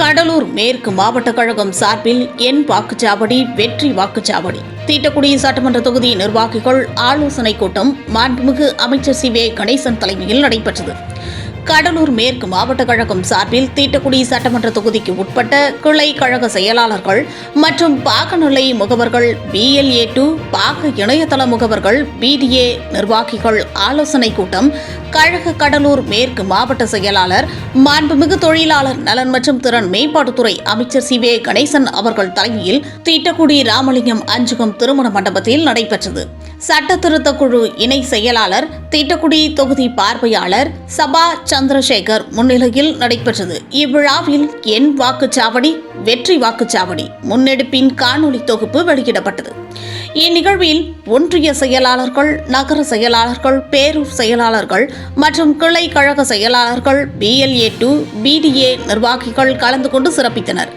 கடலூர் மேற்கு மாவட்ட கழகம் சார்பில் என் வாக்குச்சாவடி வெற்றி வாக்குச்சாவடி. தீட்டக்குடி சட்டமன்ற தொகுதி நிர்வாகிகள் ஆலோசனை கூட்டம் மாண்புமிகு அமைச்சர் சி வே கணேசன் தலைமையில் நடைபெற்றது. கடலூர் மேற்கு மாவட்ட கழகம் சார்பில் தீட்டக்குடி சட்டமன்ற தொகுதிக்கு உட்பட்ட கிளை கழக செயலாளர்கள் மற்றும் பாகநிலை முகவர்கள் பிஎல்ஏ டூ பாக இணையதள முகவர்கள் பிடிஏ நிர்வாகிகள் ஆலோசனை கூட்டம் கழக கடலூர் மேற்கு மாவட்ட செயலாளர் மாண்புமிகு தொழிலாளர் நலன் மற்றும் திறன் மேம்பாட்டுத்துறை அமைச்சர் சி வே கணேசன் அவர்கள் தலைமையில் தீட்டக்குடி ராமலிங்கம் அஞ்சுகம் திருமண மண்டபத்தில் நடைபெற்றது. சட்டத்திருத்த குழு இணை செயலாளர் தீட்டக்குடி தொகுதி பார்வையாளர் சபா சந்திரசேகர் முன்னிலையில் நடைபெற்றது. இவ்விழாவில் என் வாக்குச்சாவடி வெற்றி வாக்குச்சாவடி முன்னெடுப்பின் காணொலி தொகுப்பு வெளியிடப்பட்டது. இந்நிகழ்வில் ஒன்றிய செயலாளர்கள் நகர செயலாளர்கள் பேரூர் செயலாளர்கள் மற்றும் கிளை கழக செயலாளர்கள் பிஎல்ஏ டு பிடிஏ நிர்வாகிகள் கலந்து கொண்டு சிறப்பித்தனர்.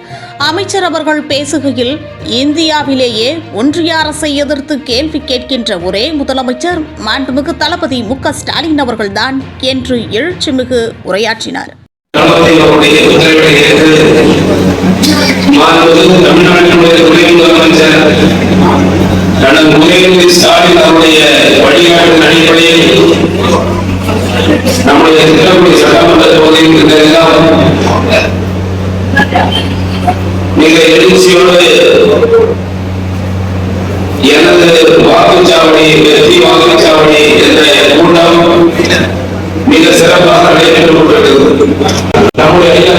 அமைச்சர் அவர்கள் பேசுகையில் இந்தியாவிலேயே ஒன்றிய அரசை எதிர்த்து கேள்வி கேட்கின்ற ஒரே முதலமைச்சர் மாண்புமிகு தளபதி மு க ஸ்டாலின் அவர்கள்தான் என்று எழுச்சிமிகு உரையாற்றினார். தமிழ்நாட்டினுடைய துணை முதலமைச்சர் கடந்த ஸ்டாலின் அவருடைய வழிகாட்டின் அடிப்படையில் நம்முடைய திட்டக்குடி சட்டமன்ற தொகுதியில் இருந்தெல்லாம் மிக எழுச்சியோடு எனது வாக்குச்சாவடி வெற்றி வாக்குச்சாவடி என்ற கூட்டம் மிக சிறப்பாக நடைபெற்று கொண்டிருக்கிறது. நம்முடைய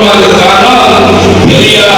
சோகம் காரணம் பெரியார்